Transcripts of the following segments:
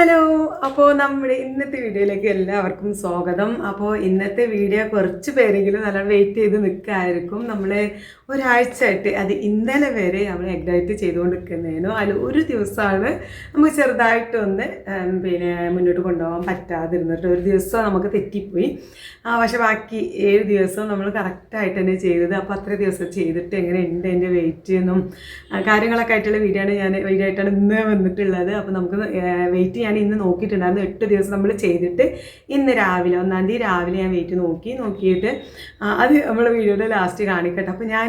Hello. അപ്പോൾ നമ്മുടെ ഇന്നത്തെ വീഡിയോയിലേക്ക് എല്ലാവർക്കും സ്വാഗതം. അപ്പോൾ ഇന്നത്തെ വീഡിയോ കുറച്ച് പേരെങ്കിലും നല്ല വെയിറ്റ് ചെയ്ത് നിൽക്കായിരിക്കും നമ്മൾ ഒരാഴ്ചയായിട്ട് അത് ഇന്നലെ വരെ നമ്മൾ എഗ് ഡയറ്റ് ചെയ്തുകൊണ്ട് നിൽക്കുന്നതിനോ അതിൽ ഒരു ദിവസമാണ് നമുക്ക് ചെറുതായിട്ടൊന്ന് പിന്നെ മുന്നോട്ട് കൊണ്ടുപോകാൻ പറ്റാതിരുന്നിട്ട് ഒരു ദിവസം നമുക്ക് തെറ്റിപ്പോയി. പക്ഷെ ബാക്കി ഏഴ് ദിവസം നമ്മൾ കറക്റ്റായിട്ട് തന്നെ ചെയ്തത്. അപ്പോൾ അത്ര ദിവസം ചെയ്തിട്ട് എങ്ങനെ ഉണ്ട് എന്റെ വെയിറ്റ് എന്നും കാര്യങ്ങളൊക്കെ ആയിട്ടുള്ള വീഡിയോ ആണ് ഞാൻ വീഡിയോ ആയിട്ടാണ് ഇന്ന് വന്നിട്ടുള്ളത്. അപ്പോൾ നമുക്ക് വെയിറ്റ് ഞാൻ ഇന്ന് നോക്കിയിട്ടുണ്ടായിരുന്നു എട്ട് ദിവസം നമ്മൾ ചെയ്തിട്ട് ഇന്ന് രാവിലെ ഒന്നാം തീയതി രാവിലെ ഞാൻ വെയിറ്റ് നോക്കി. നോക്കിയിട്ട് അത് നമ്മൾ വീഡിയോയുടെ ലാസ്റ്റ് കാണിക്കട്ടെ. അപ്പോൾ ഞാൻ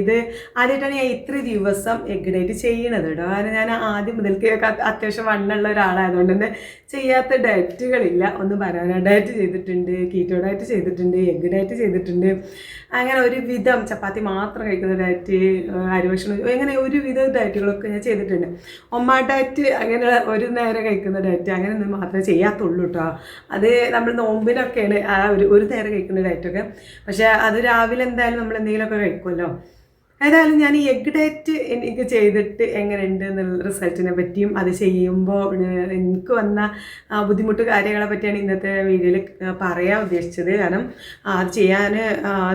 ഇത് ആദ്യമായിട്ടാണ് ഞാൻ ഇത്ര ദിവസം എഗ് ഡേറ്റ് ചെയ്യണത് കേട്ടോ കാരണം ഞാൻ ആദ്യം മുതൽക്ക് അത്യാവശ്യം വണ്ണുള്ള ഒരാളായതുകൊണ്ട് തന്നെ ചെയ്യാത്ത ഡയറ്റുകളില്ല ഒന്ന് ബനാന ഡയറ്റ് ചെയ്തിട്ടുണ്ട് കീറ്റോ ഡയറ്റ് ചെയ്തിട്ടുണ്ട് എഗ് ഡയറ്റ് ചെയ്തിട്ടുണ്ട്. അങ്ങനെ ഒരു വിധം ചപ്പാത്തി മാത്രം കഴിക്കുന്ന ഡയറ്റ് അരിഭക്ഷണം ഒരു വിധ ഡയറ്റുകളൊക്കെ ഞാൻ ചെയ്തിട്ടുണ്ട്. ഒമ്മ ഡയറ്റ് അങ്ങനെ ഒരു നേരം കഴിക്കുന്ന ഡയറ്റ് അങ്ങനെ ഒന്നും മാത്രമേ ചെയ്യാത്തുള്ളൂ കേട്ടോ അത് നമ്മൾ നോമ്പിനൊക്കെയാണ് ആ ഒരു ഒരു നേരം കഴിക്കുന്ന ഡയറ്റൊക്കെ പക്ഷേ അത് രാവിലെ എന്തായാലും നമ്മൾ എന്തെങ്കിലുമൊക്കെ കഴിക്കുമല്ലോ. ഏതായാലും ഞാൻ ഈ എഗ് ഡയറ്റ് എനിക്ക് ചെയ്തിട്ട് എങ്ങനെയുണ്ട് എന്നുള്ള റിസൾട്ടിനെ പറ്റിയും അത് ചെയ്യുമ്പോൾ എനിക്ക് വന്ന ബുദ്ധിമുട്ട് കാര്യങ്ങളെ പറ്റിയാണ് ഇന്നത്തെ വീഡിയോയിൽ പറയാൻ ഉദ്ദേശിച്ചത്. കാരണം അത് ചെയ്യാൻ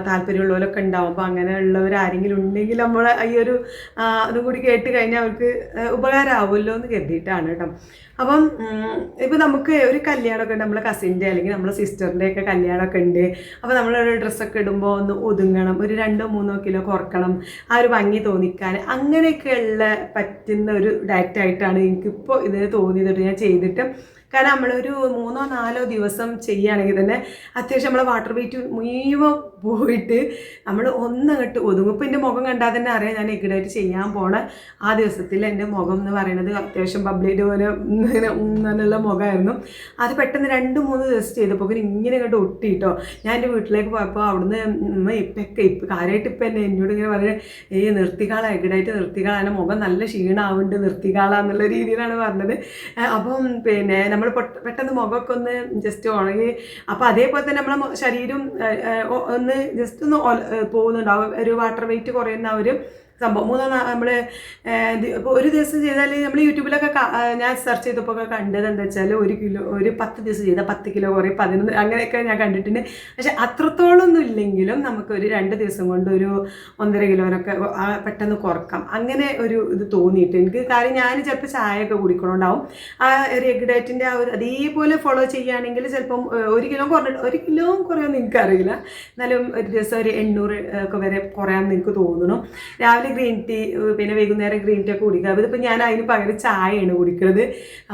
താല്പര്യമുള്ളവരൊക്കെ ഉണ്ടാവും അപ്പോൾ അങ്ങനെയുള്ളവർ ആരെങ്കിലും ഉണ്ടെങ്കിൽ നമ്മൾ ഈ ഒരു അതും കൂടി കേട്ട് കഴിഞ്ഞാൽ അവർക്ക് ഉപകാരമാവുമല്ലോ എന്ന് കരുതിയിട്ടാണ് കേട്ടോ. അപ്പം ഇപ്പം നമുക്ക് ഒരു കല്യാണമൊക്കെ ഉണ്ട്. നമ്മളെ കസിന്റെ അല്ലെങ്കിൽ നമ്മളെ സിസ്റ്ററിന്റെ ഒക്കെ കല്യാണമൊക്കെ ഉണ്ട്. അപ്പോൾ നമ്മളൊരു ഡ്രസ്സൊക്കെ ഇടുമ്പോൾ ഒന്ന് ഒതുങ്ങണം. ഒരു രണ്ടോ മൂന്നോ കിലോ കുറക്കണം. ആ ഒരു ഭംഗി തോന്നിക്കാൻ. അങ്ങനെയൊക്കെയുള്ള പറ്റുന്ന ഒരു ഡയറ്റായിട്ടാണ് എനിക്കിപ്പോൾ ഇതിന് തോന്നിയത്. ഞാൻ ചെയ്തിട്ട് കാരണം നമ്മളൊരു മൂന്നോ നാലോ ദിവസം ചെയ്യുകയാണെങ്കിൽ തന്നെ അത്യാവശ്യം നമ്മളെ വാട്ടർ വെയിറ്റ് മുഴുവൻ പോയിട്ട് നമ്മൾ ഒന്നങ്ങോട്ട് ഒതുങ്ങും. ഇപ്പം എന്റെ മുഖം കണ്ടാൽ തന്നെ അറിയാം ഞാൻ എഗ്ഡായിട്ട് ചെയ്യാൻ പോണ ആ ദിവസത്തിൽ എന്റെ മുഖം എന്ന് പറയുന്നത് അത്യാവശ്യം പബ്ലിക്ക് പോലെ ഇങ്ങനെ ഉള്ള മുഖമായിരുന്നു. അത് പെട്ടെന്ന് രണ്ട് മൂന്ന് ദിവസം ചെയ്തപ്പോൾ ഇങ്ങനെ ഇങ്ങോട്ട് ഒട്ടിയിട്ടോ ഞാൻ എന്റെ വീട്ടിലേക്ക് പോയപ്പോൾ അവിടുന്ന് ഉമ്മ ഇപ്പൊക്കെ ഇപ്പം കാര്യമായിട്ട് ഇപ്പം എന്നെ എന്നോട് ഇങ്ങനെ പറയുന്നത് ഏയ് നിർത്തിക്കാള എഗ്ഡായിട്ട് നിർത്തിക്കാള മുഖം നല്ല ക്ഷീണമാവുന്നുണ്ട് നിർത്തിക്കാള എന്നുള്ള രീതിയിലാണ് പറഞ്ഞത്. അപ്പം പിന്നെ നമ്മൾ പെട്ടെന്ന് മുഖമൊക്കെ ഒന്ന് ജസ്റ്റ് ഉണങ്ങി. അപ്പോൾ അതേപോലെ തന്നെ നമ്മളെ ശരീരം ഒന്ന് ജസ്റ്റ് ഒന്ന് പോകുന്നുണ്ടാവും. ഒരു വാട്ടർ വെയിറ്റ് കുറയുന്ന ഒരു സംഭവം മൂന്നോ നമ്മൾ ഇപ്പോൾ ഒരു ദിവസം ചെയ്താൽ നമ്മൾ യൂട്യൂബിലൊക്കെ ഞാൻ സെർച്ച് ചെയ്തപ്പോൾ ഒക്കെ കണ്ടത് എന്താ വെച്ചാൽ ഒരു കിലോ ഒരു പത്ത് ദിവസം ചെയ്താൽ പത്ത് കിലോ കുറയും പതിനൊന്ന് അങ്ങനെയൊക്കെ ഞാൻ കണ്ടിട്ടുണ്ട്. പക്ഷെ അത്രത്തോളം ഒന്നും ഇല്ലെങ്കിലും നമുക്ക് ഒരു രണ്ട് ദിവസം കൊണ്ട് ഒരു ഒന്നര കിലോനൊക്കെ പെട്ടെന്ന് കുറക്കാം. അങ്ങനെ ഒരു ഇത് തോന്നിയിട്ട് എനിക്ക് കാര്യം ഞാൻ ചിലപ്പോൾ ചായയൊക്കെ കുടിക്കണോണ്ടാവും. ആ ഒരു എഗ് ഡയറ്റിന്റെ ആ ഒരു അതേപോലെ ഫോളോ ചെയ്യുകയാണെങ്കിൽ ചിലപ്പം ഒരു കിലോ കുറഞ്ഞിട്ട് ഒരു കിലോ കുറയാമെന്ന് എനിക്കറിയില്ല എന്നാലും ഒരു ദിവസം ഒരു എണ്ണൂറ് ഒക്കെ വരെ കുറയാമെന്ന് എനിക്ക് തോന്നുന്നു. രാവിലെ ഗ്രീൻ ടീ പിന്നെ വൈകുന്നേരം ഗ്രീൻ ടീ ഒക്കെ കുടിക്കുക. അതിപ്പോൾ ഞാൻ അതിന് പകരം ചായയാണ് കുടിക്കുന്നത്.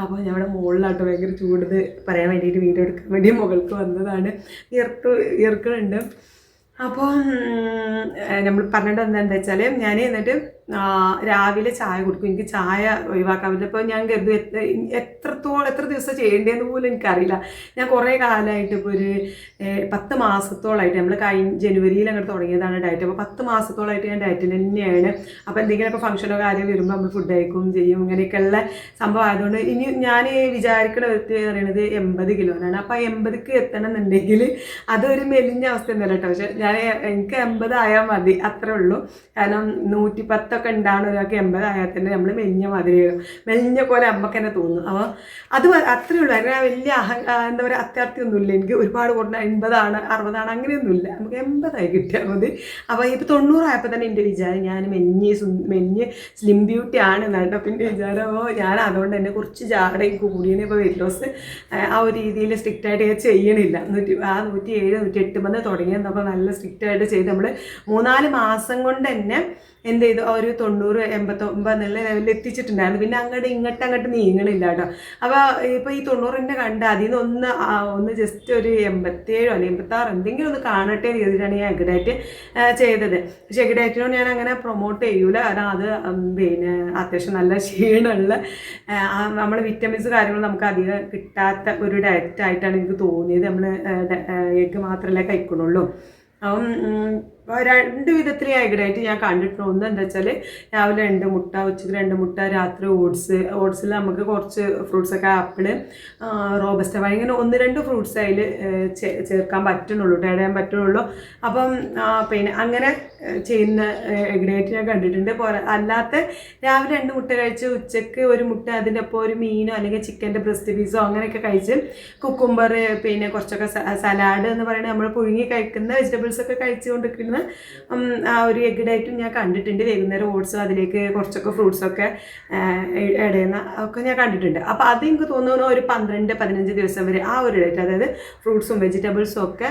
അപ്പോൾ ഞങ്ങളുടെ മുകളിലാട്ടോ ഭയങ്കര ചൂടത് പറയാൻ വേണ്ടിയിട്ട് വീഡിയോ എടുക്കാൻ വേണ്ടി മുകൾക്ക് വന്നതാണ്. ഇയർക്ക് ഇയർക്കുന്നുണ്ട്. അപ്പോൾ നമ്മൾ പറഞ്ഞിട്ട് എന്താ വെച്ചാൽ ഞാൻ എന്നിട്ട് രാവിലെ ചായ കൊടുക്കും. എനിക്ക് ചായ ഒഴിവാക്കാൻ പറ്റില്ല. ഇപ്പോൾ ഞാൻ കരുതും എത്രത്തോളം എത്ര ദിവസം ചെയ്യേണ്ടതെന്ന് പോലും എനിക്കറിയില്ല. ഞാൻ കുറേ കാലമായിട്ട് ഇപ്പോൾ ഒരു പത്ത് മാസത്തോളമായിട്ട് നമ്മൾ കഴിഞ്ഞ ജനുവരിയിൽ അങ്ങോട്ട് തുടങ്ങിയതാണ് ഡയറ്റ് അപ്പോൾ പത്ത് മാസത്തോളമായിട്ട് ഞാൻ ഡയറ്റിൽ തന്നെയാണ്. അപ്പോൾ എന്തെങ്കിലുമൊക്കെ ഫംഗ്ഷനോ കാര്യം വരുമ്പോൾ നമ്മൾ ഫുഡ് കഴിക്കും ചെയ്യും ഇങ്ങനെയൊക്കെയുള്ള സംഭവം ആയതുകൊണ്ട് ഇനി ഞാൻ വിചാരിക്കുന്ന വ്യക്തി എന്ന് പറയുന്നത് എൺപത് കിലോനാണ്. അപ്പോൾ എൺപതിക്ക് എത്തണം എന്നുണ്ടെങ്കിൽ അതൊരു മെലിഞ്ഞ അവസ്ഥ എന്നല്ല കേട്ടോ. പക്ഷേ ഞാൻ എനിക്ക് എൺപതായാൽ മതി. അത്രേ ഉള്ളൂ. കാരണം നൂറ്റി പത്തൊക്കെ ഉണ്ടാവുന്ന ഒരാൾക്ക് എൺപതായാൽ തന്നെ നമ്മൾ മെലിഞ്ഞ മാതിരി മെലിഞ്ഞ പോലെ അമ്മയ്ക്ക് തന്നെ തോന്നും. അപ്പോൾ അത് അത്രയേ അത്രേ ഉള്ളൂ. അങ്ങനെ വലിയ അഹ എന്താ പറയുക അത്യാർത്ഥിയൊന്നുമില്ല എനിക്ക് ഒരുപാട് കൂടുതൽ എൺപതാണ് അറുപതാണ് അങ്ങനെയൊന്നുമില്ല. നമുക്ക് എൺപതായി കിട്ടിയാൽ മതി. അപ്പോൾ ഇപ്പോൾ തൊണ്ണൂറായപ്പോൾ തന്നെ എന്റെ വിചാരം ഞാൻ മെഞ്ഞ് മെഞ്ഞ് സ്ലിം ബ്യൂട്ടി ആണ് എന്നാണ് പിന്നെ വിചാരം. ഞാൻ അതുകൊണ്ട് തന്നെ കുറച്ച് ജാടയും കൂടിയതിനെ ഇപ്പോൾ വെയിറ്റ് ലോസ് ആ ഒരു രീതിയിൽ സ്ട്രിക്റ്റായിട്ട് ഞാൻ ചെയ്യണില്ല. നൂറ്റി ആ നൂറ്റി ഏഴ് നൂറ്റി എട്ട് മുതൽ തുടങ്ങിയപ്പോൾ നല്ല സ്ട്രിക്റ്റായിട്ട് ചെയ്ത് നമ്മൾ മൂന്നാൽ മാസം കൊണ്ട് തന്നെ എന്ത് ചെയ്തു? ഒരു തൊണ്ണൂറ് എൺപത്തൊമ്പത് എന്നുള്ള ലെവലിൽ എത്തിച്ചിട്ടുണ്ടായിരുന്നു. പിന്നെ അങ്ങോട്ട് ഇങ്ങോട്ട് അങ്ങോട്ട് നീങ്ങണില്ല കേട്ടോ. അപ്പോൾ ഇപ്പോൾ ഈ തൊണ്ണൂറിന്റെ കണ്ട് അതിൽ നിന്ന് ഒന്ന് ഒന്ന് ജസ്റ്റ് ഒരു എൺപത്തേഴോ അല്ലെങ്കിൽ എൺപത്താറ് എന്തെങ്കിലും ഒന്ന് കാണട്ടെ എന്ന് ചെയ്തിട്ടാണ് ഞാൻ എഗ്ഡേറ്റ് ചെയ്തത്. പക്ഷേ എഗ്ഡേറ്റിനോട് ഞാൻ അങ്ങനെ പ്രൊമോട്ട് ചെയ്യൂല. കാരണം അത് പിന്നെ അത്യാവശ്യം നല്ല ക്ഷീണമുള്ള നമ്മൾ വിറ്റമിൻസ് കാര്യങ്ങൾ നമുക്ക് അധികം കിട്ടാത്ത ഒരു ഡയറ്റ് ആയിട്ടാണ് എനിക്ക് തോന്നിയത്. നമ്മൾ എഗ്ഗ് മാത്രമല്ലേ കഴിക്കണുള്ളൂ അപ്പം രണ്ട് വിധത്തിൽ എഗ്ഡായിട്ട് ഞാൻ കണ്ടിട്ടുണ്ട്. ഒന്ന് എന്താ വെച്ചാൽ രാവിലെ രണ്ട് മുട്ട ഉച്ചയ്ക്ക് രണ്ട് മുട്ട രാത്രി ഓട്സ് ഓട്സിൽ നമുക്ക് കുറച്ച് ഫ്രൂട്ട്സ് ഒക്കെ ആപ്പിൾ റോബസ്റ്റ പഴം ഇങ്ങനെ ഒന്ന് രണ്ട് ഫ്രൂട്ട്സ് അതിൽ ചേർക്കാൻ പറ്റുന്നുള്ളൂ ചെയ്യാൻ പറ്റുന്നുള്ളൂ. അപ്പം പിന്നെ അങ്ങനെ ചെയ്യുന്ന എഗ്ഡായിട്ട് ഞാൻ കണ്ടിട്ടുണ്ട്. പോരാ അല്ലാത്ത രാവിലെ രണ്ട് മുട്ട കഴിച്ച് ഉച്ചയ്ക്ക് ഒരു മുട്ട അതിന്റെ ഒപ്പം ഒരു മീനോ അല്ലെങ്കിൽ ചിക്കന്റെ ബ്രസ്റ്റ് പീസോ അങ്ങനെയൊക്കെ കഴിച്ച് കുക്കുംബർ പിന്നെ കുറച്ചൊക്കെ സലാഡ് എന്ന് പറയുന്നത് നമ്മൾ പുഴുങ്ങി കഴിക്കുന്ന വെജിറ്റബിൾസ് ഒക്കെ കഴിച്ചുകൊണ്ടിരിക്കുന്ന ആ ഒരു എഗ് ഡയറ്റും ഞാൻ കണ്ടിട്ടുണ്ട്. വൈകുന്നേരം ഓട്സും അതിലേക്ക് കുറച്ചൊക്കെ ഫ്രൂട്ട്സൊക്കെ ഇടയുന്ന ഒക്കെ ഞാൻ കണ്ടിട്ടുണ്ട്. അപ്പോൾ അത് എനിക്ക് തോന്നുന്നു ഒരു പന്ത്രണ്ട് പതിനഞ്ച് ദിവസം വരെ ആ ഒരു ഡയറ്റ് അതായത് ഫ്രൂട്ട്സും വെജിറ്റബിൾസും ഒക്കെ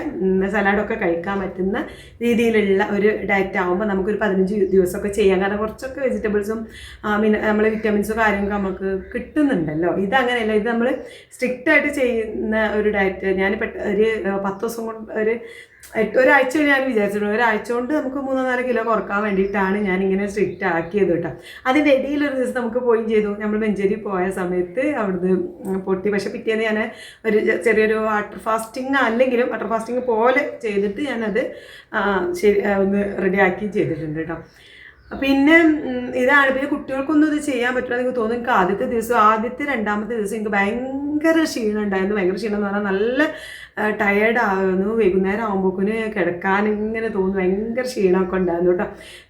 സലാഡൊക്കെ കഴിക്കാൻ പറ്റുന്ന രീതിയിലുള്ള ഒരു ഡയറ്റ് ആകുമ്പോൾ നമുക്കൊരു പതിനഞ്ച് ദിവസമൊക്കെ ചെയ്യാം. കാരണം കുറച്ചൊക്കെ വെജിറ്റബിൾസും പിന്നെ നമ്മളെ വിറ്റാമിൻസും കാര്യങ്ങളൊക്കെ നമുക്ക് കിട്ടുന്നുണ്ടല്ലോ. ഇതങ്ങനെയല്ല. ഇത് നമ്മൾ സ്ട്രിക്റ്റായിട്ട് ചെയ്യുന്ന ഒരു ഡയറ്റ് ഞാൻ പെട്ട ഒരു പത്ത് ദിവസം കൊണ്ട് ഒരു ഒരാഴ്ച ഞാൻ വിചാരിച്ചിട്ടുണ്ട്. ഒരാഴ്ച കൊണ്ട് നമുക്ക് മൂന്നോ നാല് കിലോ കുറയ്ക്കാൻ വേണ്ടിയിട്ടാണ് ഞാൻ ഇങ്ങനെ സ്ട്രിക്റ്റ് ആക്കിയത് കേട്ടോ. അതിന്റെ ഇടയിൽ ഒരു ദിവസം നമുക്ക് പോയി ചെയ്തു. നമ്മൾ മഞ്ചേരി പോയ സമയത്ത് അവിടുന്ന് പൊട്ടി. പക്ഷേ പിറ്റേന്ന് ഞാൻ ഒരു ചെറിയൊരു വാട്ടർ ഫാസ്റ്റിംഗ് അല്ലെങ്കിലും വാട്ടർ ഫാസ്റ്റിംഗ് പോലെ ചെയ്തിട്ട് ഞാനത് ശരി ഒന്ന് റെഡി ആക്കി ചെയ്തിട്ടുണ്ട് കേട്ടോ. പിന്നെ ഇതാണ്. പിന്നെ കുട്ടികൾക്കൊന്നും ഇത് ചെയ്യാൻ പറ്റില്ല എനിക്ക് തോന്നുന്നു. എനിക്ക് ആദ്യത്തെ ദിവസം ആദ്യത്തെ രണ്ടാമത്തെ ദിവസം എനിക്ക് ഭയങ്കര ക്ഷീണം ഉണ്ടായിരുന്നു. ഭയങ്കര ക്ഷീണം എന്ന് പറഞ്ഞാൽ നല്ല ടയേർഡ് ആകുന്നു വൈകുന്നേരം ആകുമ്പോക്കിന് കിടക്കാൻ ഇങ്ങനെ തോന്നുന്നു. ഭയങ്കര ക്ഷീണമൊക്കെ ഉണ്ടായിരുന്നു കേട്ടോ.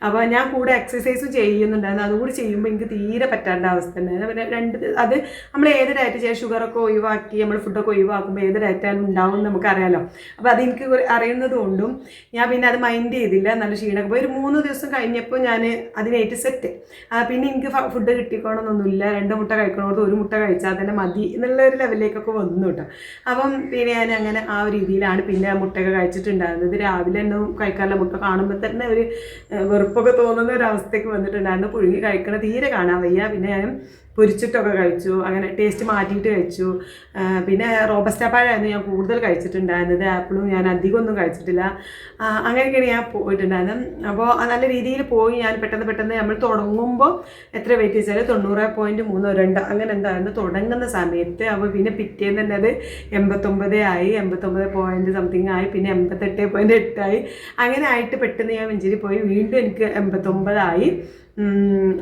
അപ്പോൾ ഞാൻ കൂടെ എക്സസൈസും ചെയ്യുന്നുണ്ടായിരുന്നു. അതുകൂടി ചെയ്യുമ്പോൾ എനിക്ക് തീരെ പറ്റാണ്ട അവസ്ഥ ഉണ്ടായിരുന്നു. പിന്നെ രണ്ട് അത് നമ്മൾ ഏത് ഡയറ്റ് ചെയ്യാം? ഷുഗറൊക്കെ ഒഴിവാക്കി നമ്മൾ ഫുഡൊക്കെ ഒഴിവാക്കുമ്പോൾ ഏത് ഡയറ്റാണ് ഉണ്ടാവും നമുക്കറിയാലോ. അപ്പോൾ അതെനിക്ക് അറിയുന്നത് കൊണ്ടും ഞാൻ പിന്നെ അത് മൈൻഡ് ചെയ്തില്ല. നല്ല ക്ഷീണമൊക്കെ ഒരു മൂന്ന് ദിവസം കഴിഞ്ഞപ്പോൾ ഞാൻ അതിനേറ്റ് സെറ്റ് പിന്നെ എനിക്ക് ഫുഡ് കിട്ടിക്കോണമെന്നൊന്നുമില്ല രണ്ട് മുട്ട കഴിക്കണോടത്ത് ഒരു മുട്ട കഴിച്ചാൽ തന്നെ മതി. എന്നുള്ള ഒരു ലെവലിലേക്കൊക്കെ വന്നു കേട്ടോ അപ്പം പിന്നെ ഞാൻ അങ്ങനെ ആ ഒരു രീതിയിലാണ് പിന്നെ മുട്ടയൊക്കെ കഴിച്ചിട്ടുണ്ടായിരുന്നത്. രാവിലെ ഒന്നും കഴിക്കാറില്ല മുട്ട കാണുമ്പോൾ തന്നെ ഒരു വെറുപ്പൊക്കെ തോന്നുന്ന ഒരു അവസ്ഥയ്ക്ക് വന്നിട്ടുണ്ടായിരുന്നു. പുഴുങ്ങി കഴിക്കണ തീരെ കാണാൻ വയ്യ. പിന്നെ ഞാൻ പൊരിച്ചിട്ടൊക്കെ കഴിച്ചു അങ്ങനെ ടേസ്റ്റ് മാറ്റിയിട്ട് കഴിച്ചു. പിന്നെ റോബസ്റ്റ പഴമായിരുന്നു ഞാൻ കൂടുതൽ കഴിച്ചിട്ടുണ്ടായിരുന്നത്. ആപ്പിളും ഞാൻ അധികം ഒന്നും കഴിച്ചിട്ടില്ല. അങ്ങനെയൊക്കെയാണ് ഞാൻ പോയിട്ടുണ്ടായിരുന്നത്. അപ്പോൾ നല്ല രീതിയിൽ പോയി ഞാൻ പെട്ടെന്ന് പെട്ടെന്ന് നമ്മൾ തുടങ്ങുമ്പോൾ എത്ര വെയിറ്റ് വെച്ചാൽ തൊണ്ണൂറ് പോയിന്റ് മൂന്നോ രണ്ടോ അങ്ങനെ എന്തായിരുന്നു തുടങ്ങുന്ന സമയത്ത്. അപ്പോൾ പിന്നെ പിറ്റേന്ന് തന്നെ അത് എൺപത്തൊമ്പത് ആയി എൺപത്തൊമ്പത് പോയിന്റ് സംതിങ് ആയി പിന്നെ എൺപത്തെട്ട് പോയിന്റ് എട്ടായി അങ്ങനെ ആയിട്ട് പെട്ടെന്ന് ഞാൻ മഞ്ചേരി പോയി. വീണ്ടും എനിക്ക് എൺപത്തൊമ്പതായി.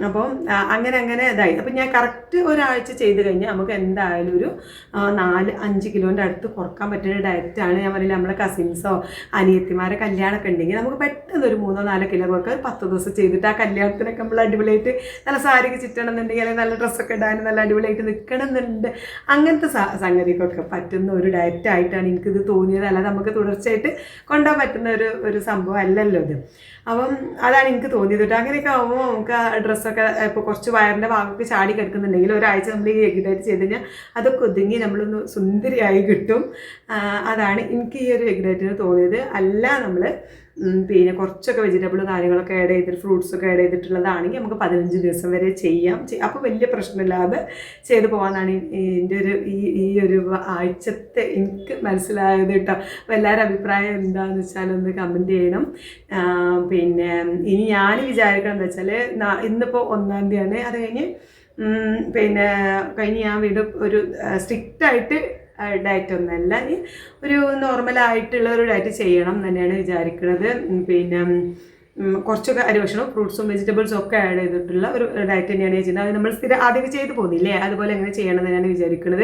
അപ്പം അങ്ങനെ അങ്ങനെ ഇതായി. അപ്പം ഞാൻ കറക്റ്റ് ഒരാഴ്ച ചെയ്ത് കഴിഞ്ഞാൽ നമുക്ക് എന്തായാലും ഒരു നാല് അഞ്ച് കിലോന്റെ അടുത്ത് കുറയ്ക്കാൻ പറ്റുന്ന ഡയറ്റാണ് ഞാൻ പറയില്ല നമ്മുടെ കസിൻസോ അനിയത്തിമാരെ കല്യാണമൊക്കെ ഉണ്ടെങ്കിൽ നമുക്ക് പെട്ടെന്ന് ഒരു മൂന്നോ നാലോ കിലോ കുറക്ക് പത്ത് ദിവസം ചെയ്തിട്ട് ആ കല്യാണത്തിനൊക്കെ നമ്മൾ അടിപൊളിയായിട്ട് നല്ല സാരിക്ക് ചുറ്റണം എന്നുണ്ടെങ്കിൽ അല്ലെങ്കിൽ നല്ല ഡ്രസ്സൊക്കെ ഇടാൻ നല്ല അടിപൊളിയായിട്ട് നിൽക്കണം എന്നുണ്ട് അങ്ങനത്തെ സംഗതിക്കൊക്കെ പറ്റുന്ന ഒരു ഡയറ്റായിട്ടാണ് എനിക്കിത് തോന്നിയത്. അല്ലാതെ നമുക്ക് തുടർച്ചയായിട്ട് കൊണ്ടുപോകാൻ പറ്റുന്ന ഒരു ഒരു സംഭവം അല്ലല്ലോ ഇത്. അപ്പം അതാണ് എനിക്ക് തോന്നിയത് കേട്ടോ. അങ്ങനെയൊക്കെ ആകുമ്പോൾ നമുക്ക് ഡ്രസ്സൊക്കെ ഇപ്പോൾ കുറച്ച് വയറിന്റെ ഭാഗമൊക്കെ ചാടി കിടക്കുന്നുണ്ടെങ്കിൽ ഒരാഴ്ച നമ്മൾ ഈ എഗ്ഡായിട്ട് ചെയ്ത് കഴിഞ്ഞാൽ അതൊക്കെ ഒതുങ്ങി നമ്മളൊന്ന് സുന്ദരിയായി കിട്ടും. അതാണ് എനിക്ക് ഈ ഒരു എഗ്ഡായിട്ടിന് തോന്നിയത്. അല്ല നമ്മൾ പിന്നെ കുറച്ചൊക്കെ വെജിറ്റബിൾ കാര്യങ്ങളൊക്കെ ആഡ് ചെയ്തിട്ട് ഫ്രൂട്ട്സൊക്കെ ആഡ് ചെയ്തിട്ടുള്ളതാണെങ്കിൽ നമുക്ക് പതിനഞ്ച് ദിവസം വരെ ചെയ്യാം. അപ്പോൾ വലിയ പ്രശ്നമില്ലാതെ ചെയ്തു പോകാനാണ് എന്റെ ഒരു ഈ ഈ ഒരു ആഴ്ചത്തെ എനിക്ക് മനസ്സിലായത് കേട്ടോ. അപ്പോൾ എല്ലാവരും അഭിപ്രായം എന്താണെന്ന് വെച്ചാൽ ഒന്ന് കമന്റ് ചെയ്യണം. പിന്നെ ഇനി ഞാൻ വിചാരിക്കണം എന്താ വെച്ചാൽ ഇന്നിപ്പോൾ ഒന്നാം തീയതിയാണ് അത് കഴിഞ്ഞ് പിന്നെ കഴിഞ്ഞ് ഞാൻ വീണ്ടും ഒരു സ്ട്രിക്റ്റ് ആയിട്ട് ഡയറ്റ് ഒന്നല്ല ഒരു നോർമലായിട്ടുള്ള ഒരു ഡയറ്റ് ചെയ്യണം തന്നെയാണ് വിചാരിക്കുന്നത് പിന്നെ ഉം, കുറച്ചൊക്കെ അരി ഭക്ഷണം ഫ്രൂട്ട്സും വെജിറ്റബിൾസും ഒക്കെ ആഡ് ചെയ്തിട്ടുള്ള ഒരു ഡയറ്റ് തന്നെയാണ് ഞാൻ ചെയ്യുന്നത്. അത് നമ്മൾ സ്ഥിരം ആദ്യം ചെയ്ത് പോകുന്നില്ലേ അതുപോലെ എങ്ങനെ ചെയ്യണം എന്ന് തന്നെയാണ് വിചാരിക്കുന്നത്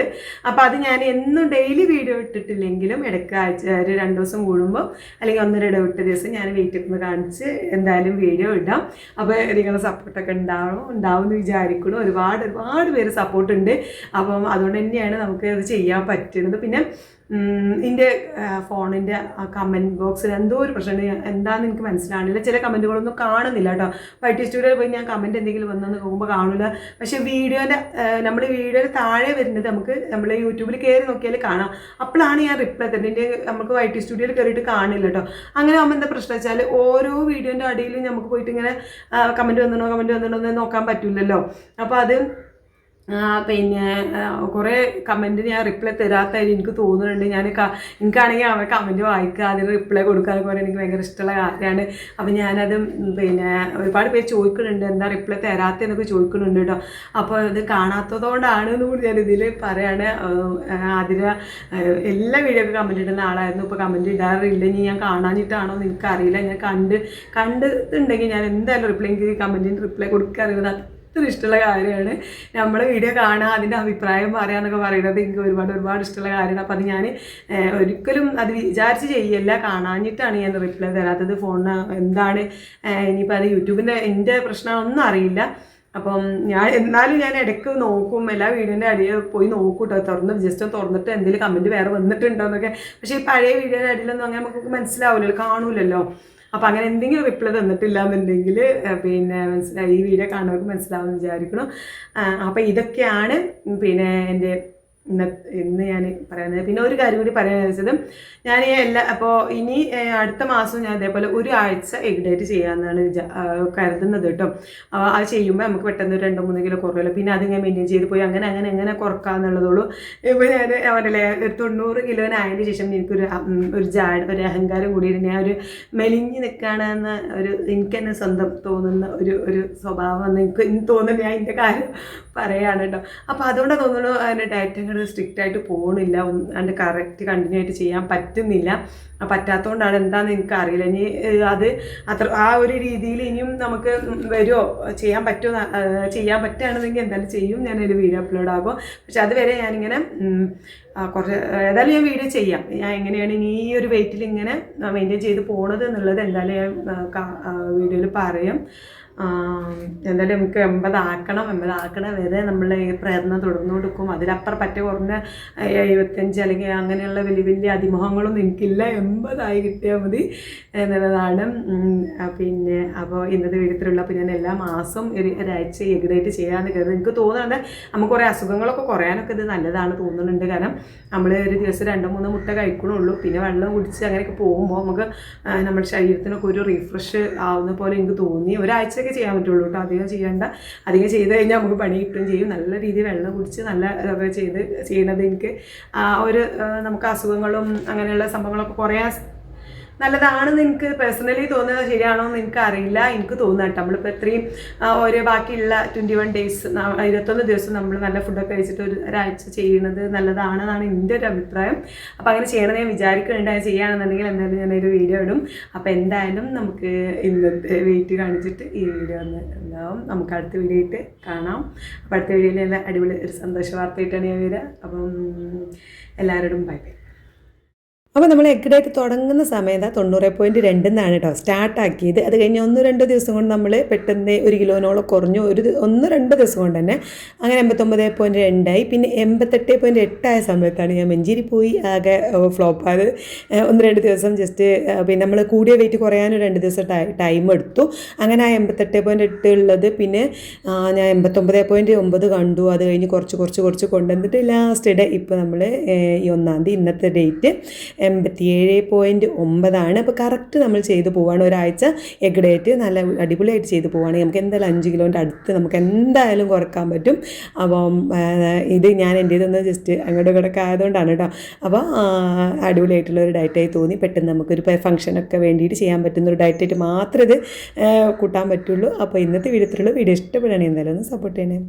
അപ്പോൾ അത് ഞാൻ എന്നും ഡെയിലി വീഡിയോ ഇട്ടിട്ടില്ലെങ്കിലും ഇടയ്ക്ക് ആഴ്ച ഒരു രണ്ട് ദിവസം കൂടുമ്പോൾ അല്ലെങ്കിൽ ഒന്നര ഇടവിട്ട ദിവസം ഞാൻ വെയിറ്റ് ഒക്കെ കാണിച്ച് എന്തായാലും വീഡിയോ ഇടാം. അപ്പോൾ നിങ്ങളുടെ സപ്പോർട്ടൊക്കെ ഉണ്ടാവും ഉണ്ടാവും എന്ന് വിചാരിക്കുന്നു ഒരുപാട് ഒരുപാട് പേര് സപ്പോർട്ടുണ്ട് അപ്പം അതുകൊണ്ട് തന്നെയാണ് നമുക്ക് അത് ചെയ്യാൻ പറ്റുന്നത് പിന്നെ എന്റെ ഫോണിന്റെ കമന്റ് ബോക്സിൽ എന്തോ ഒരു പ്രശ്നം എന്താണെന്ന് എനിക്ക് മനസ്സിലാവുന്നില്ല ചില കമന്റുകളൊന്നും കാണുന്നില്ല കേട്ടോ. വൈറ്റ് സ്റ്റുഡിയോയിൽ പോയി ഞാൻ കമന്റ് എന്തെങ്കിലും വന്നെന്ന് നോക്കുമ്പോൾ കാണില്ല പക്ഷേ വീഡിയോന്റെ നമ്മുടെ വീഡിയോയുടെ താഴെ വരുന്നത് നമുക്ക് നമ്മൾ യൂട്യൂബിൽ കയറി നോക്കിയാൽ കാണാം. അപ്പോഴാണ് ഞാൻ റിപ്ലൈ തരുന്നത്. എന്റെ നമുക്ക് വൈറ്റി സ്റ്റുഡിയോയിൽ കയറിയിട്ട് കാണില്ല കേട്ടോ. അങ്ങനെ ആകുമ്പോൾ എന്താ പ്രശ്നം വെച്ചാൽ ഓരോ വീഡിയോന്റെ അടിയിലും നമുക്ക് പോയിട്ട് ഇങ്ങനെ കമന്റ് വന്നിടണോ കമന്റ് വന്നിടണോ എന്ന് നോക്കാൻ പറ്റില്ലല്ലോ. അപ്പോൾ അത് ആ, പിന്നെ കുറേ കമന്റ് ഞാൻ റിപ്ലൈ തരാത്തതായിട്ട് എനിക്ക് തോന്നുന്നുണ്ട്. ഞാൻ എനിക്കാണെങ്കിൽ അവരെ കമന്റ് വായിക്കുക അതിന് റിപ്ലൈ എന്ന് പറയാൻ എനിക്ക് ഭയങ്കര ഇഷ്ടമുള്ള കാര്യമാണ്. അപ്പം ഞാനത് പിന്നെ ഒരുപാട് പേര് ചോദിക്കുന്നുണ്ട് എന്താ റിപ്ലൈ തരാത്തതെന്നൊക്കെ ചോദിക്കുന്നുണ്ട് കേട്ടോ. അപ്പോൾ ഇത് കാണാത്തതുകൊണ്ടാണ് എന്ന് കൂടി ഞാൻ ഇതിൽ പറയാണ്. അതിന് എല്ലാ വീഡിയോ ഒക്കെ കമന്റ് ഇടുന്ന ആളായിരുന്നു. ഇപ്പോൾ കമന്റ് ഇടാറില്ല. ഇനി ഞാൻ കാണാനിട്ടാണോ എന്ന് എനിക്കറിയില്ല. ഞാൻ കണ്ട് കണ്ടിട്ടുണ്ടെങ്കിൽ ഞാൻ എന്തായാലും റിപ്ലൈ എനിക്ക് കമന്റിന് റിപ്ലൈ കൊടുക്കാറുള്ളത് അത്ര ഇഷ്ടമുള്ള കാര്യമാണ്. നമ്മൾ വീഡിയോ കാണുക അതിന്റെ അഭിപ്രായം പറയാന്നൊക്കെ പറയുന്നത് എനിക്ക് ഒരുപാട് ഒരുപാട് ഇഷ്ടമുള്ള കാര്യമാണ്. അപ്പോൾ അത് ഞാൻ ഒരിക്കലും അത് വിചാരിച്ച് ചെയ്യല്ല. കാണാഞ്ഞിട്ടാണ് ഞാൻ റിപ്ലൈ തരാത്തത്. ഫോണിന് എന്താണ്? ഇനിയിപ്പോൾ അത് യൂട്യൂബിന്റെ എന്റെ പ്രശ്നമൊന്നും അറിയില്ല. അപ്പം ഞാൻ എന്നാലും ഞാൻ ഇടയ്ക്ക് നോക്കും. എല്ലാ വീഡിയോന്റെ അടിയിൽ പോയി നോക്കും കേട്ടോ തുറന്ന് ജസ്റ്റ് തുറന്നിട്ട് എന്തെങ്കിലും കമന്റ് വേറെ വന്നിട്ടുണ്ടോ എന്നൊക്കെ. പക്ഷേ ഈ പഴയ വീഡിയോന്റെ അടിയിലൊന്നും അങ്ങനെ നമുക്ക് മനസ്സിലാവില്ലല്ലോ കാണൂലല്ലോ. അപ്പം അങ്ങനെ എന്തെങ്കിലും റിപ്ലൈ തന്നിട്ടില്ല എന്നുണ്ടെങ്കിൽ പിന്നെ മനസ്സിലായി. ഈ വീഡിയോ കാണുന്നവർക്ക് മനസ്സിലാവുമെന്ന് വിചാരിക്കണം അപ്പോൾ ഇതൊക്കെയാണ് പിന്നെ എന്റെ ഇന്ന ഇന്ന് ഞാൻ പറയുന്നത് പിന്നെ ഒരു കാര്യം കൂടി പറയാൻ വെച്ചത് ഞാൻ ഈ എല്ലാ അപ്പോൾ ഇനി അടുത്ത മാസം ഞാൻ ഇതേപോലെ ഒരു ആഴ്ച എഗ് ഡേറ്റ് ചെയ്യാമെന്നാണ് കരുതുന്നത് കേട്ടോ. അത് ചെയ്യുമ്പോൾ നമുക്ക് പെട്ടെന്ന് രണ്ട് മൂന്ന് കിലോ കുറവല്ലോ? പിന്നെ അതിങ്ങനെ മെയിന്റെയിൻ ചെയ്ത് പോയി അങ്ങനെ അങ്ങനെ എങ്ങനെ കുറക്കാന്നുള്ളതുള്ളൂ ഇപ്പോൾ ഞാൻ അവരല്ലേ ഒരു തൊണ്ണൂറ് കിലോനായതിന് ശേഷം എനിക്കൊരു ഒരു ജാഡ് ഒരു അഹങ്കാരം കൂടിയിട്ട് ഞാൻ ഒരു മെലിഞ്ഞ് നിൽക്കുകയാണെന്ന് ഒരു എനിക്ക് തന്നെ സ്വന്തം തോന്നുന്ന ഒരു ഒരു സ്വഭാവം എനിക്ക് തോന്നുന്നു ഞാൻ എന്റെ കാര്യം പറയുകയാണ് കേട്ടോ. അപ്പോൾ അതുകൊണ്ട് തോന്നുന്നു അതിന്റെ ഡയറ്റ് അങ്ങോട്ട് സ്ട്രിക്റ്റ് ആയിട്ട് പോകണില്ല അതിന്റെ കറക്റ്റ് കണ്ടിന്യൂ ആയിട്ട് ചെയ്യാൻ പറ്റുന്നില്ല. പറ്റാത്തതുകൊണ്ടാണ് എന്താണെന്ന് എനിക്ക് അറിയില്ല ഇനി അത് അത്ര ആ ഒരു രീതിയിൽ ഇനിയും നമുക്ക് വരുമോ ചെയ്യാൻ പറ്റുമോ ചെയ്യാൻ പറ്റുകയാണെന്നെങ്കിൽ എന്തായാലും ചെയ്യും. ഞാൻ ഞാനൊരു വീഡിയോ അപ്ലോഡ് ആകും. പക്ഷെ അതുവരെ ഞാനിങ്ങനെ കുറച്ച് ഏതായാലും ഞാൻ വീഡിയോ ചെയ്യാം. ഞാൻ എങ്ങനെയാണ് ഇനി ഈ ഒരു വെയിറ്റിൽ ഇങ്ങനെ മെയിന്റെയിൻ ചെയ്ത് പോണത് എന്നുള്ളത് എന്തായാലും ഞാൻ വീഡിയോയിൽ പറയും. എന്തായാലും നമുക്ക് എൺപതാക്കണം എൺപതാക്കണം വരെ നമ്മൾ ഈ പ്രയത്നം തുടർന്നു കൊടുക്കും അതിലപ്പുറം പറ്റ കുറഞ്ഞ എഴുപത്തഞ്ച് അല്ലെങ്കിൽ അങ്ങനെയുള്ള വലിയ വലിയ അതിമുഖങ്ങളൊന്നും എനിക്കില്ല. എൺപതായി കിട്ടിയാൽ മതി എന്നുള്ളതാണ്. പിന്നെ അപ്പോൾ ഇന്നത്തെ വീഡിയോത്തിലുള്ള ഞാൻ എല്ലാ മാസവും ഒരു ഒരാഴ്ച എഗ്ഡേറ്റ് ചെയ്യാമെന്ന് കരുതുന്നത് എനിക്ക് തോന്നുന്നുണ്ട് നമുക്ക് കുറേ അസുഖങ്ങളൊക്കെ കുറയാനൊക്കെ ഇത് നല്ലതാണ് തോന്നുന്നുണ്ട്. കാരണം നമ്മൾ ഒരു ദിവസം രണ്ടോ മൂന്നോ മുട്ട കഴിക്കണുള്ളൂ. പിന്നെ വെള്ളം കുടിച്ച് അങ്ങനെയൊക്കെ പോകുമ്പോൾ നമുക്ക് നമ്മുടെ ശരീരത്തിനൊക്കെ ഒരു റീഫ്രഷ് ആവുന്ന പോലെ എനിക്ക് തോന്നി. ഒരാഴ്ചയൊക്കെ ചെയ്യാൻ പറ്റുള്ളൂ കേട്ടോ. അധികം ചെയ്യേണ്ട. അധികം ചെയ്ത് കഴിഞ്ഞാൽ നമുക്ക് പണി കിട്ടുകയും ചെയ്യും. നല്ല രീതിയിൽ വെള്ളം കുടിച്ച് നല്ല ഇതൊക്കെ ചെയ്ത് ചെയ്യണത് എനിക്ക് ഒരു നമുക്ക് അസുഖങ്ങളും അങ്ങനെയുള്ള സംഭവങ്ങളൊക്കെ കുറയാൻ നല്ലതാണെന്ന് എനിക്ക് പേഴ്സണലി തോന്നുന്നത് ശരിയാണോ എന്ന് എനിക്ക് അറിയില്ല. എനിക്ക് തോന്നുന്നു നമ്മളിപ്പോൾ ഇത്രയും ഓരോ ബാക്കിയുള്ള ട്വന്റി വൺ ഡേയ്സ് ഇരുപത്തൊന്ന് ദിവസം നമ്മൾ നല്ല ഫുഡൊക്കെ കഴിച്ചിട്ട് ഒരു ഒരാഴ്ച ചെയ്യുന്നത് നല്ലതാണെന്നാണ് എന്റെ ഒരു അഭിപ്രായം. അപ്പോൾ അങ്ങനെ ചെയ്യണമെന്ന് ഞാൻ വിചാരിക്കുന്നുണ്ട്. അത് ചെയ്യുകയാണെന്നുണ്ടെങ്കിൽ എന്തായാലും ഞാനൊരു വീഡിയോ ഇടും. അപ്പോൾ എന്തായാലും നമുക്ക് ഇന്നത്തെ വെയിറ്റ് കാണിച്ചിട്ട് ഈ വീഡിയോ ഒന്ന് ഉണ്ടാവും നമുക്ക് അടുത്ത വീഡിയോ ആയിട്ട് കാണാം. അപ്പോൾ അടുത്ത വീഡിയോയിൽ നല്ല അടിപൊളി ഒരു സന്തോഷ വാർത്തയായിട്ടാണ് ഞാൻ വരിക. അപ്പം എല്ലാവരോടും ബൈ ബൈ അപ്പോൾ നമ്മൾ എഗ് ഡേറ്റ് തുടങ്ങുന്ന സമയത്ത് തൊണ്ണൂറ് പോയിന്റ് രണ്ടെന്നാണ് കേട്ടോ സ്റ്റാർട്ടാക്കിയത് അത് കഴിഞ്ഞ് ഒന്ന് രണ്ട് ദിവസം കൊണ്ട് നമ്മൾ പെട്ടെന്ന് ഒരു കിലോനോളം കുറഞ്ഞു. ഒരു ഒന്ന് രണ്ട് ദിവസം കൊണ്ട് തന്നെ അങ്ങനെ എൺപത്തൊമ്പത് പോയിന്റ് രണ്ടായി പിന്നെ എൺപത്തെട്ട് പോയിന്റ് എട്ടായ സമയത്താണ് ഞാൻ മഞ്ചേരി പോയി ആകെ ഫ്ലോപ്പ് ആയത്. ഒന്ന് രണ്ട് ദിവസം ജസ്റ്റ് പിന്നെ നമ്മൾ കൂടിയ വെയിറ്റ് കുറയാനും രണ്ട് ദിവസം ടൈം എടുത്തു. അങ്ങനെ ആ എൺപത്തെട്ട് പോയിന്റ് എട്ട് ഉള്ളത് പിന്നെ ഞാൻ എൺപത്തൊമ്പത് പോയിന്റ് ഒമ്പത് കണ്ടു. അത് കഴിഞ്ഞ് കുറച്ച് കുറച്ച് കുറച്ച് കൊണ്ടുവന്നിട്ട് ലാസ്റ്റ് ഡേ ഇപ്പോൾ നമ്മൾ ഈ ഒന്നാം തീയതി ഇന്നത്തെ ഡേറ്റ് എൺപത്തിയേഴ് പോയിന്റ് ഒമ്പതാണ്. അപ്പോൾ കറക്റ്റ് നമ്മൾ ചെയ്ത് പോവാണ് ഒരാഴ്ച. എഗ് ഡേറ്റ് നല്ല അടിപൊളിയായിട്ട് ചെയ്ത് പോവുകയാണെങ്കിൽ നമുക്ക് എന്തായാലും അഞ്ച് കിലോന്റെ അടുത്ത് നമുക്ക് എന്തായാലും കുറയ്ക്കാൻ പറ്റും. അപ്പം ഇത് ഞാൻ എന്റെ ഇതൊന്ന് ജസ്റ്റ് അങ്ങോട്ടും ഇങ്ങോട്ടൊക്കെ ആയതുകൊണ്ടാണ് കേട്ടോ. അപ്പോൾ അടിപൊളിയായിട്ടുള്ള ഒരു ഡയറ്റായി തോന്നി. പെട്ടെന്ന് നമുക്കൊരു ഫംഗ്ഷനൊക്കെ വേണ്ടിയിട്ട് ചെയ്യാൻ പറ്റുന്ന ഒരു ഡയറ്റായിട്ട് മാത്രമേ ഇത് കൂട്ടാൻ പറ്റുള്ളൂ. അപ്പോൾ ഇന്നത്തെ വീഡിയോത്തിലുള്ള വീഡിയോ ഇഷ്ടപ്പെടുകയാണെങ്കിൽ എന്തായാലും ഒന്ന് സപ്പോർട്ട് ചെയ്യണേ.